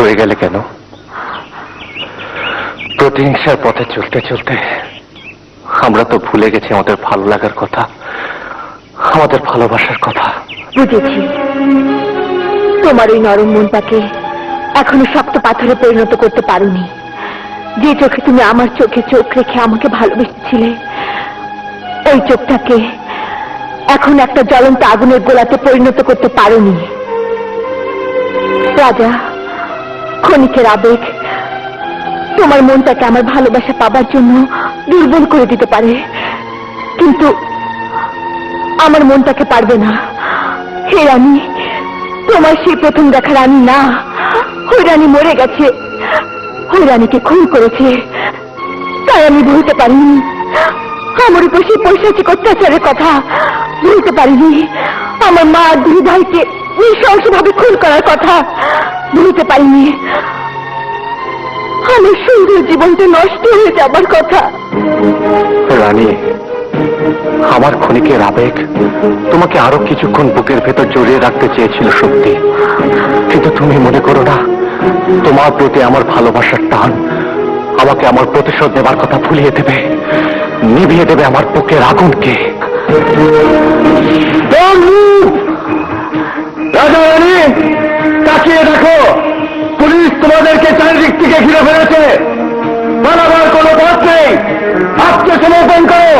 সরে গেলে কেন? প্রতিহিংসার পথে চলতে চলতে আমরা তো ভুলে গেছি আমাদের ভালো লাগার কথা, আমাদের ভালোবাসার কথা। বুঝেছি। তোমার ওই নরম মনটাকে এখনও শক্ত পাথরে পরিণত করতে পারোনি। যে চোখে তুমি আমার চোখে চোখ রেখে আমাকে ভালোবেসেছিলে, ওই চোখটাকে এখন একটা জ্বলন্ত আগুনের গোলাতে পরিণত করতে পারোনি। রাজা ক্ষণিকের আবেগ। তোমার মনটাকে আমার ভালোবাসা পাবার জন্য দুর্বল করে দিতে পারে। কিন্তু আমার মনটাকে পারবে না। হে রানী, তোমার সেই প্রথম দেখা রানী না। ওই রানী মরে গেছে। ওই রানীকে খুন করেছে। তাই আমি ভুলতে পারিনি। আমার উপর সেই পৈশাচিক অত্যাচারের কথা ভুলতে পারিনি। আমার মা দুই ভাইকে নৃশংসভাবে খুন করার কথা ভুলতে পারিনি। আমার সুন্দর জীবনটা নষ্ট হয়ে যাবার কথা। রানী, আমার ক্ষণিকের আবেগ তোমাকে আরও কিছুক্ষণ বুকের ভেতর জড়িয়ে রাখতে চেয়েছিল সত্যি। কিন্তু তুমি মনে করো না, তোমার প্রতি আমার ভালোবাসার টান আমাকে আমার প্রতিশোধ নেবার কথা ভুলিয়ে দেবে, নিভিয়ে দেবে আমার বুকের আগুনকে। ঘিরে ফেলেছে। পালাবার কোনো পথ নেই। আত্মসমর্পণ করো।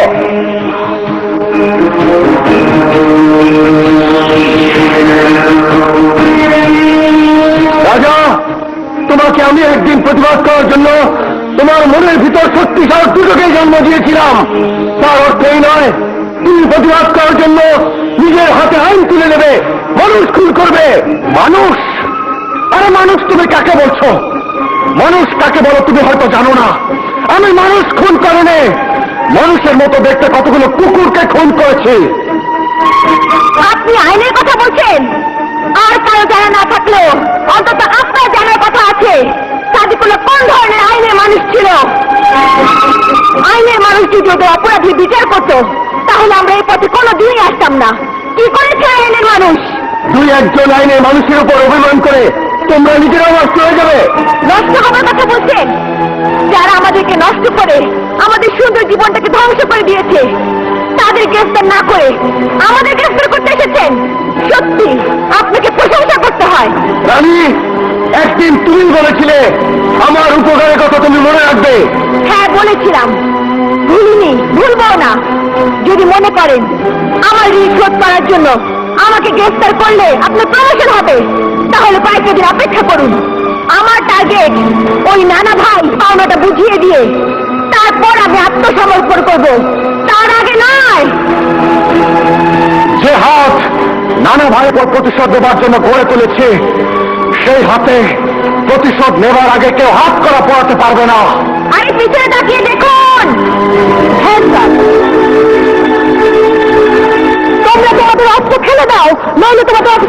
রাজা, তোমাকে আমি একদিন প্রতিবাদ করার জন্য তোমার মনের ভিতর শক্তিশাল দুটোকে জন্ম দিয়েছিলাম। তার অর্থ এই নয়, তুমি প্রতিবাদ করার জন্য নিজের হাতে আইন তুলে নেবে, মানুষ খুন করবে। মানুষ? আরে মানুষ, তুমি কাকে বলছো? মানুষ কাকে বলো তুমি হয়তো জানো না। আমি মানুষ খুন করেনি। মানুষের মতো দেখতে কতগুলো কুকুরকে খুন করেছি। আপনি আইনের কথা বলছেন? আর কারও জানা না থাকলেও অন্তত আপনার জানার কথা আছে। সাদিকুল্লাহ কোন ধরনের আইনের মানুষ ছিল? আইনের মানুষ যদি ওদের অপরাধী বিচার করতো তাহলে আমরা এই পথে কোনো দিনই আসতাম না। কি করেছে আইনের মানুষ? দুই একজন আইনের মানুষের উপর অভিমান করে তোমরা নিজেরাও নষ্ট হয়ে যাবে। নষ্ট হবার কথা বলছেন? যারা আমাদেরকে নষ্ট করে আমাদের সুন্দর জীবনটাকে ধ্বংস করে দিয়েছে তাদের গ্রেফতার না করে আমাদের গ্রেফতার করতে এসেছেন? সত্যি আপনাকে প্রশংসা করতে হয়। রানী একদিন তুমি বলেছিলে আমার উপকারের কথা তুমি মনে রাখবে। হ্যাঁ বলেছিলাম। ভুলিনি ভুলবো না। যদি মনে করেন আমার ঋণ শোধ করার জন্য আমাকে গ্রেফতার করলে আপনার প্রমোশন হবে। তাহলে কয়েকটা দিন অপেক্ষা করুন। আমার টার্গেট ওই নানা ভাই পাওনাটা বুঝিয়ে দিয়ে তারপর আমি আত্মসমর্পণ করব। তার আগে নয়। যে হাত নানা ভাইয়ের উপর প্রতিশোধ দেবার জন্য গড়ে তুলেছে সেই হাতে প্রতিশোধ নেবার আগে কেউ হাত করা পড়াতে পারবে না। আরে পিছনে তাকিয়ে দেখুন। up! তোমরা তোমাদের অস্ত্র ফেলে দাও নইলে তোমাদের অফিসে